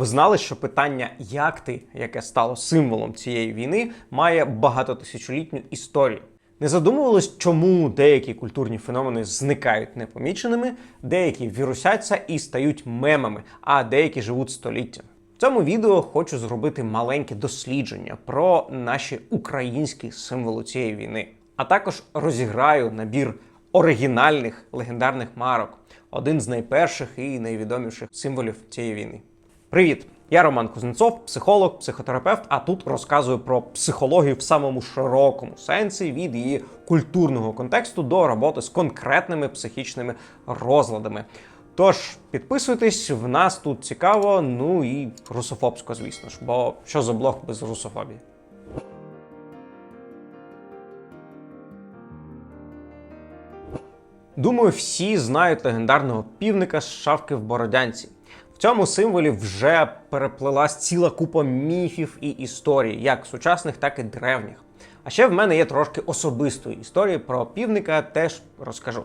Ви знали, що питання яхти, яке стало символом цієї війни, має багатотисячолітню історію. Не задумувались, чому деякі культурні феномени зникають непоміченими, деякі вірусяться і стають мемами, а деякі живуть століттями. В цьому відео хочу зробити маленьке дослідження про наші українські символи цієї війни, а також розіграю набір оригінальних легендарних марок, один з найперших і найвідоміших символів цієї війни. Привіт! Я Роман Кузнецов, психолог, психотерапевт, а тут розказую про психологію в самому широкому сенсі від її культурного контексту до роботи з конкретними психічними розладами. Тож підписуйтесь, в нас тут цікаво, ну і русофобсько, звісно ж, бо що за блог без русофобії? Думаю, всі знають легендарного півника з шавки в Бородянці. Цьому символі вже переплилась ціла купа міфів і історій, як сучасних, так і древніх. А ще в мене є трошки особистої історії про півника, теж розкажу.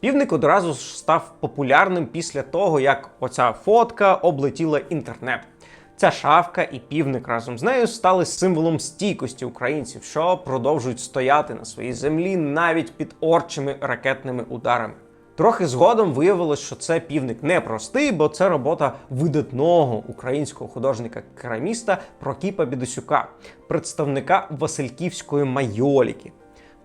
Півник одразу ж став популярним після того, як оця фотка облетіла інтернет. Ця шавка і півник разом з нею стали символом стійкості українців, що продовжують стояти на своїй землі навіть під орчими ракетними ударами. Трохи згодом виявилось, що це півник непростий, бо це робота видатного українського художника-кераміста Прокіпа Бідосюка, представника Васильківської майоліки.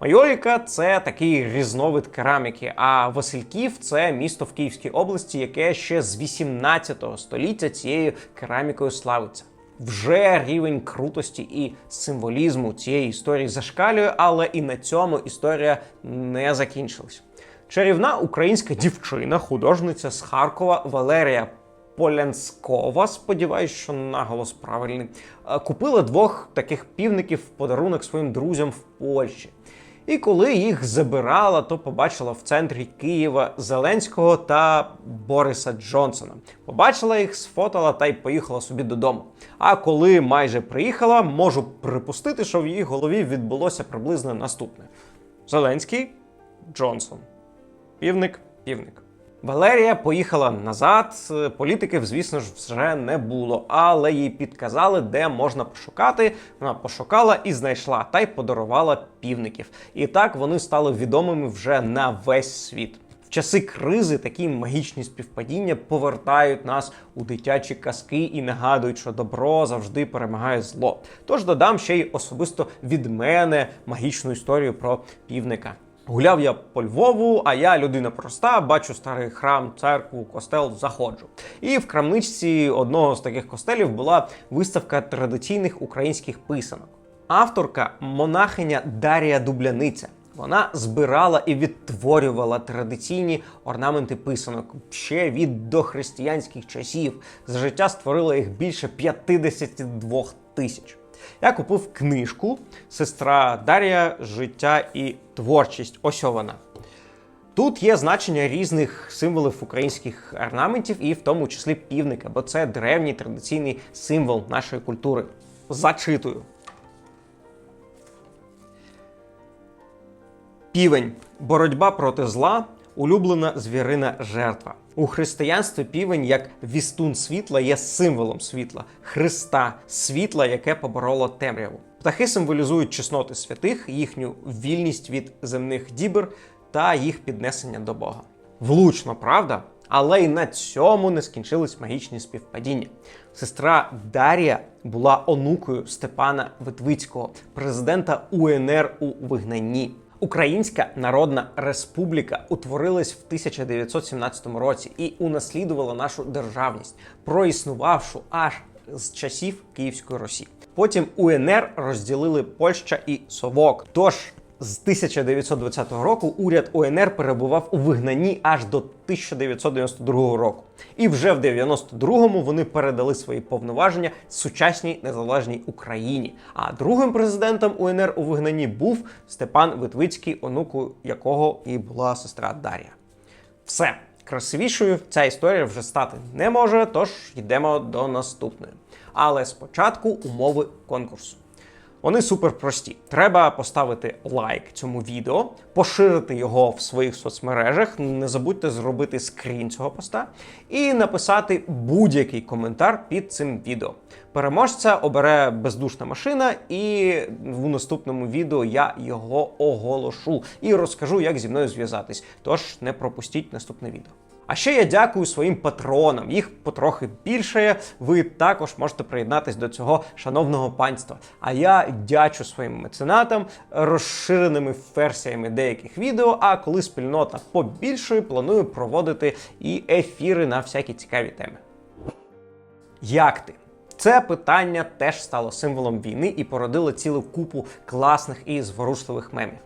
Майоліка це такий різновид кераміки, а Васильків це місто в Київській області, яке ще з 18 століття цією керамікою славиться. Вже рівень крутості і символізму цієї історії зашкалює, але і на цьому історія не закінчилась. Чарівна українська дівчина, художниця з Харкова Валерія Полянскова, сподіваюсь, що наголос правильний, е, купила двох таких півників в подарунок своїм друзям в Польщі. І коли їх забирала, то побачила в центрі Києва Зеленського та Бориса Джонсона. Побачила їх, сфотала та й поїхала собі додому. А коли майже приїхала, можу припустити, що в її голові відбулося приблизно наступне: Зеленський Джонсон. Півник, півник. Валерія поїхала назад. Політиків, звісно ж, вже не було, але їй підказали, де можна пошукати. Вона пошукала і знайшла, та й подарувала півників. І так вони стали відомими вже на весь світ. В часи кризи такі магічні співпадіння повертають нас у дитячі казки і нагадують, що добро завжди перемагає зло. Тож додам ще й особисто від мене магічну історію про півника. Гуляв я по Львову, а я людина проста, бачу старий храм, церкву, костел, заходжу. І в крамничці одного з таких костелів була виставка традиційних українських писанок. Авторка монахиня Дарія Дубляниця. Вона збирала і відтворювала традиційні орнаменти писанок ще від дохристиянських часів. За життя створила їх більше 52 тисяч. Я купив книжку Сестра Дар'я, життя і творчість. Ось вона. Тут є значення різних символів українських орнаментів, і в тому числі півника, бо це древній традиційний символ нашої культури. Зачитую. Півень. Боротьба проти зла. Улюблена звірина жертва. У християнстві півень як вістун світла є символом світла, Христа, світла, яке побороло темряву. Птахи символізують чесноти святих, їхню вільність від земних дібр та їх піднесення до Бога. Влучно, правда? Але й на цьому не скінчились магічні співпадіння. Сестра Дарія була онукою Степана Витвицького, президента УНР у вигнанні. Українська Народна Республіка утворилась в 1917 році і унаслідувала нашу державність, проіснувавшу аж з часів Київської Росії. Потім УНР розділили Польща і Совок. Тож з 1920 року уряд УНР перебував у вигнанні аж до 1992 року. І вже в 92-му вони передали свої повноваження сучасній незалежній Україні. А другим президентом УНР у вигнанні був Степан Витвицький, онуку якого і була сестра Дар'я. Все. Красивішою ця історія вже стати не може, тож йдемо до наступної. Але спочатку умови конкурсу. Вони супер прості. Треба поставити лайк цьому відео, поширити його в своїх соцмережах. Не забудьте зробити скрін цього поста і написати будь-який коментар під цим відео. Переможця обере бездушна машина, і в наступному відео я його оголошу і розкажу, як зі мною зв'язатись. Тож не пропустіть наступне відео. А ще я дякую своїм патронам. Їх потрохи більше. Ви також можете приєднатись до цього шановного панства. А я дячу своїм меценатам розширеними версіями деяких відео. А коли спільнота побільшує, планую проводити і ефіри на всякі цікаві теми. Як ти? Це питання теж стало символом війни і породило цілу купу класних і зворушливих мемів.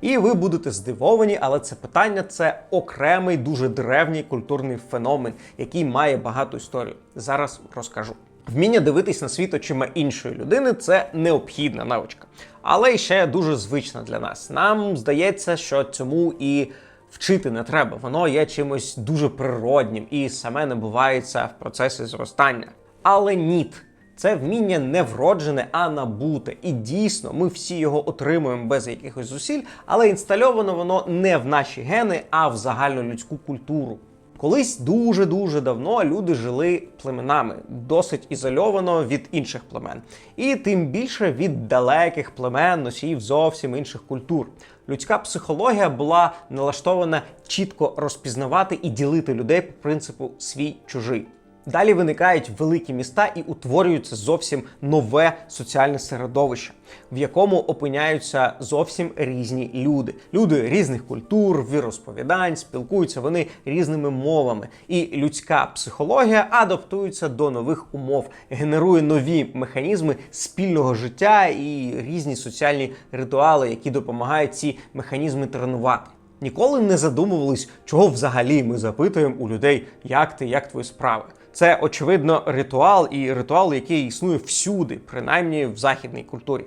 І ви будете здивовані, але це питання це окремий, дуже древній культурний феномен, який має багату історію. Зараз розкажу. Вміння дивитись на світ очима іншої людини це необхідна навичка, але ще дуже звична для нас. Нам здається, що цьому і вчити не треба. Воно є чимось дуже природнім і саме набувається в процесі зростання. Але ніт. Це вміння не вроджене, а набуте. І дійсно, ми всі його отримуємо без якихось зусиль, але інстальовано воно не в наші гени, а в загальнолюдську культуру. Колись дуже-дуже давно люди жили племенами, досить ізольовано від інших племен, і тим більше від далеких племен, носіїв зовсім інших культур. Людська психологія була налаштована чітко розпізнавати і ділити людей по принципу свій чужий. Далі виникають великі міста і утворюється зовсім нове соціальне середовище, в якому опиняються зовсім різні люди. Люди різних культур, віросповідань, спілкуються вони різними мовами. І людська психологія адаптується до нових умов, генерує нові механізми спільного життя і різні соціальні ритуали, які допомагають ці механізми тренувати. Ніколи не задумувались, чого взагалі ми запитуємо у людей, як ти, як твої справи. Це очевидно ритуал і ритуал, який існує всюди, принаймні в західній культурі.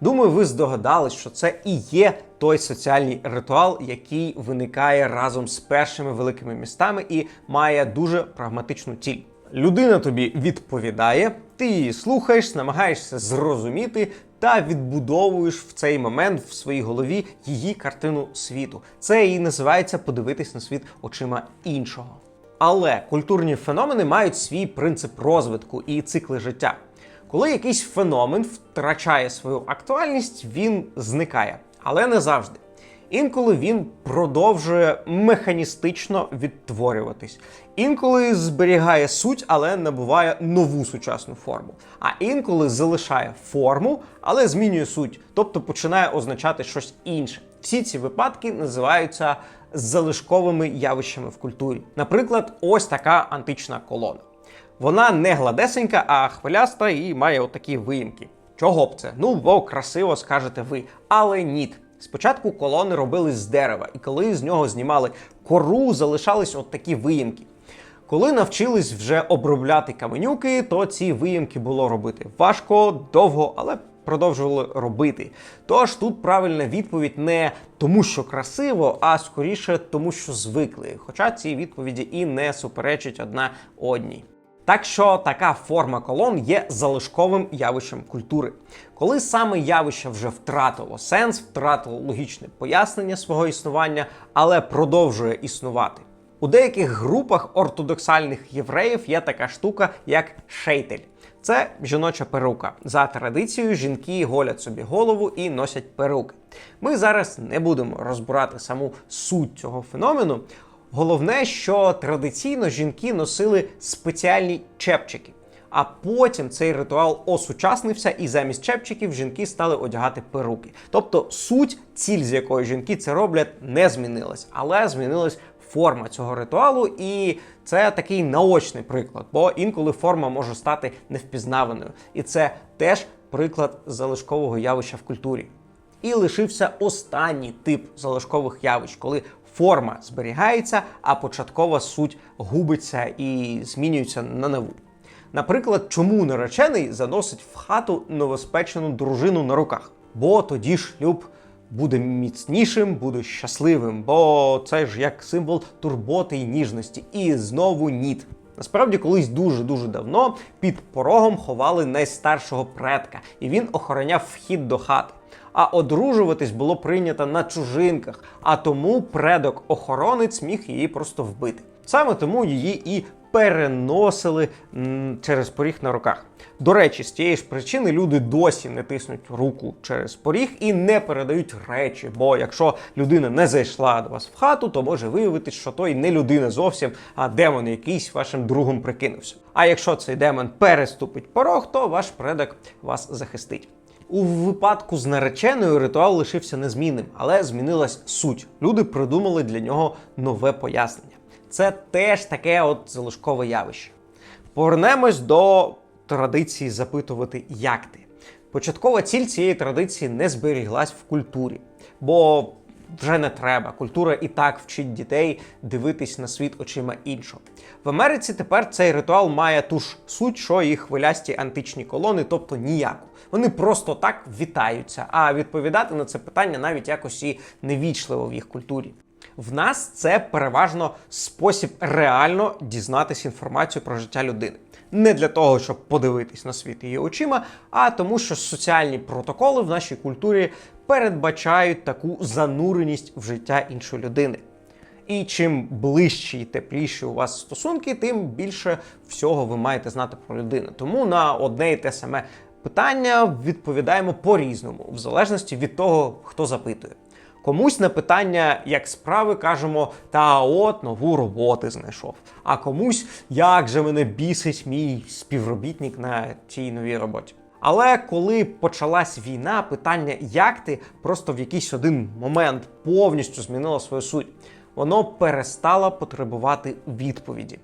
Думаю, ви здогадались, що це і є той соціальний ритуал, який виникає разом з першими великими містами і має дуже прагматичну ціль. Людина тобі відповідає, ти її слухаєш, намагаєшся зрозуміти та відбудовуєш в цей момент в своїй голові її картину світу. Це і називається подивитись на світ очима іншого. Але культурні феномени мають свій принцип розвитку і цикли життя. Коли якийсь феномен втрачає свою актуальність, він зникає, але не завжди. Інколи він продовжує механістично відтворюватись. Інколи зберігає суть, але набуває нову сучасну форму. А інколи залишає форму, але змінює суть, тобто починає означати щось інше. Всі ці випадки називаються залишковими явищами в культурі. Наприклад, ось така антична колона. Вона не гладесенька, а хвиляста і має отакі виїмки. Чого б це? Ну, бо красиво скажете ви. Але ні. Спочатку колони робили з дерева, і коли з нього знімали кору, залишались от такі виїмки. Коли навчились вже обробляти каменюки, то ці виїмки було робити важко, довго, але продовжували робити. Тож тут правильна відповідь не тому, що красиво, а скоріше тому, що звикли. Хоча ці відповіді і не суперечать одна одній. Так що така форма колон є залишковим явищем культури. Коли саме явище вже втратило сенс, втратило логічне пояснення свого існування, але продовжує існувати. У деяких групах ортодоксальних євреїв є така штука, як шейтель. Це жіноча перука. За традицією, жінки голять собі голову і носять перуки. Ми зараз не будемо розбирати саму суть цього феномену. Головне, що традиційно жінки носили спеціальні чепчики. А потім цей ритуал осучаснився, і замість чепчиків жінки стали одягати перуки. Тобто суть, ціль з якої жінки це роблять, не змінилась, але змінилась форма цього ритуалу, і це такий наочний приклад, бо інколи форма може стати невпізнаваною. І це теж приклад залишкового явища в культурі. І лишився останній тип залишкових явищ, коли форма зберігається, а початкова суть губиться і змінюється на нову. Наприклад, чому наречений заносить в хату новоспечену дружину на руках? Бо тоді шлюб буде міцнішим, буде щасливим, бо це ж як символ турботи і ніжності. І знову ніт. Насправді, колись дуже-дуже давно під порогом ховали найстаршого предка, і він охороняв вхід до хати. А одружуватись було прийнято на чужинках, а тому предок-охоронець міг її просто вбити. Саме тому її і переносили через поріг на руках. До речі, з тієї ж причини люди досі не тиснуть руку через поріг і не передають речі. Бо якщо людина не зайшла до вас в хату, то може виявитись, що той не людина зовсім, а демон якийсь вашим другом прикинувся. А якщо цей демон переступить порог, то ваш предок вас захистить. У випадку з нареченою ритуал лишився незмінним, але змінилась суть. Люди придумали для нього нове пояснення. Це теж таке от залишкове явище. Повернемось до традиції запитувати, як ти. Початкова ціль цієї традиції не зберіглась в культурі, бо вже не треба. Культура і так вчить дітей дивитись на світ очима іншого. В Америці тепер цей ритуал має ту ж суть, що і хвилясті античні колони, тобто ніяку. Вони просто так вітаються, а відповідати на це питання навіть якось і невічливо в їх культурі. В нас це переважно спосіб реально дізнатися інформацію про життя людини. Не для того, щоб подивитись на світ її очима, а тому, що соціальні протоколи в нашій культурі передбачають таку зануреність в життя іншої людини. І чим ближчі і тепліші у вас стосунки, тим більше всього ви маєте знати про людину. Тому на одне і те саме питання відповідаємо по-різному, в залежності від того, хто запитує. Комусь на питання, як справи, кажемо, та от нову роботу знайшов. А комусь, як же мене бісить мій співробітник на цій новій роботі. Але коли почалась війна, питання, як ти просто в якийсь один момент повністю змінило свою суть, воно перестало потребувати відповіді.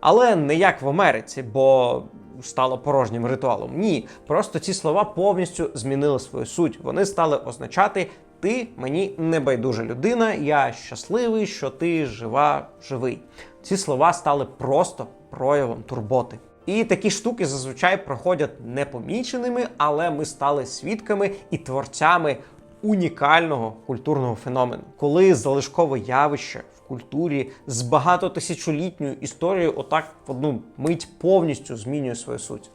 Але не як в Америці, бо стало порожнім ритуалом. Ні, просто ці слова повністю змінили свою суть. Вони стали означати ти мені небайдужа людина, я щасливий, що ти жива, живий. Ці слова стали просто проявом турботи. І такі штуки зазвичай проходять непоміченими, але ми стали свідками і творцями унікального культурного феномену, коли залишкове явище в культурі з багатотисячолітньою історією отак в одну мить повністю змінює свою суть.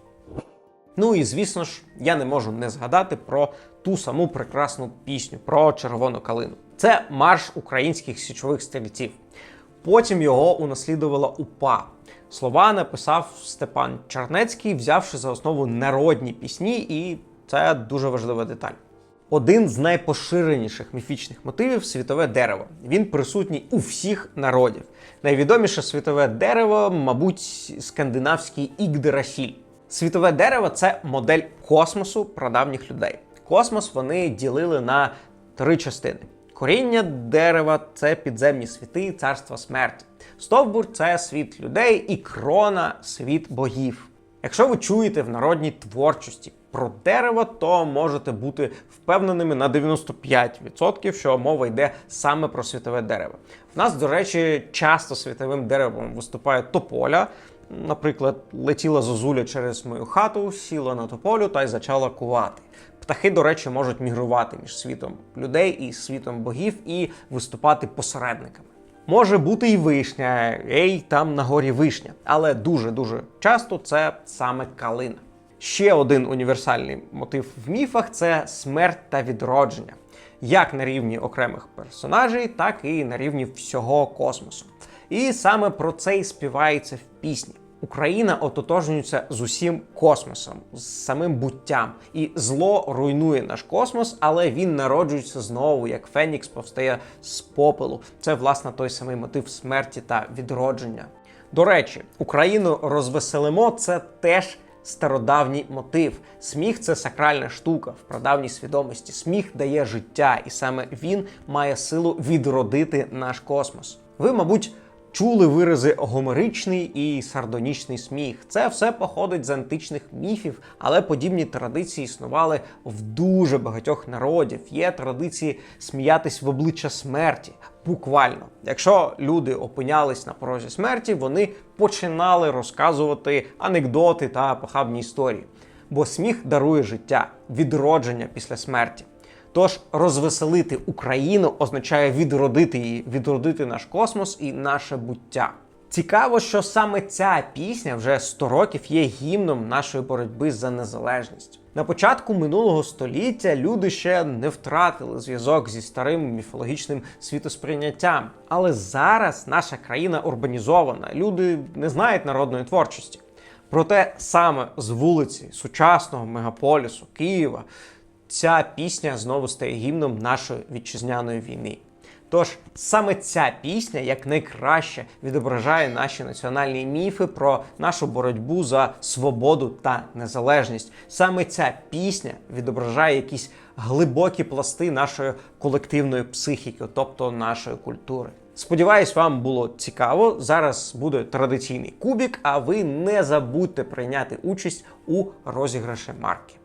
Ну і звісно ж, я не можу не згадати про ту саму прекрасну пісню про червону калину. Це марш українських січових стрільців. Потім його унаслідувала УПА. Слова написав Степан Чернецький, взявши за основу народні пісні, і це дуже важлива деталь. Один з найпоширеніших міфічних мотивів світове дерево. Він присутній у всіх народів. Найвідоміше світове дерево, мабуть, скандинавський Ігдрасіль. Світове дерево це модель космосу прадавніх людей. Космос вони ділили на три частини. Коріння дерева це підземні світи, царства смерті. Стовбур це світ людей, і крона світ богів. Якщо ви чуєте в народній творчості про дерево, то можете бути впевненими на 95%, що мова йде саме про світове дерево. В нас, до речі, часто світовим деревом виступає тополя. Наприклад, летіла зозуля через мою хату, сіла на тополю та й почала кувати. Птахи, до речі, можуть мігрувати між світом людей і світом богів і виступати посередниками. Може бути і вишня, ей, там на горі вишня, але дуже-дуже часто це саме калина. Ще один універсальний мотив в міфах це смерть та відродження, як на рівні окремих персонажей, так і на рівні всього космосу. І саме про це і співається в пісні. Україна ототожнюється з усім космосом, з самим буттям, і зло руйнує наш космос, але він народжується знову, як Фенікс повстає з попелу. Це власне той самий мотив смерті та відродження. До речі, Україну розвеселимо це теж стародавній мотив. Сміх це сакральна штука в прадавній свідомості. Сміх дає життя, і саме він має силу відродити наш космос. Ви, мабуть. Чули вирази гомеричний і сардонічний сміх. Це все походить з античних міфів, але подібні традиції існували в дуже багатьох народів. Є традиції сміятись в обличчя смерті. Буквально, якщо люди опинялись на порозі смерті, вони починали розказувати анекдоти та похабні історії. Бо сміх дарує життя, відродження після смерті. Тож розвеселити Україну означає відродити її, відродити наш космос і наше буття. Цікаво, що саме ця пісня вже 100 років є гімном нашої боротьби за незалежність. На початку минулого століття люди ще не втратили зв'язок зі старим міфологічним світосприйняттям. Але зараз наша країна урбанізована, люди не знають народної творчості. Проте саме з вулиці сучасного мегаполісу Києва ця пісня знову стає гімном нашої вітчизняної війни. Тож саме ця пісня як найкраще відображає наші національні міфи про нашу боротьбу за свободу та незалежність. Саме ця пісня відображає якісь глибокі пласти нашої колективної психіки, тобто нашої культури. Сподіваюсь, вам було цікаво. Зараз буде традиційний кубік, а ви не забудьте прийняти участь у розіграші марки.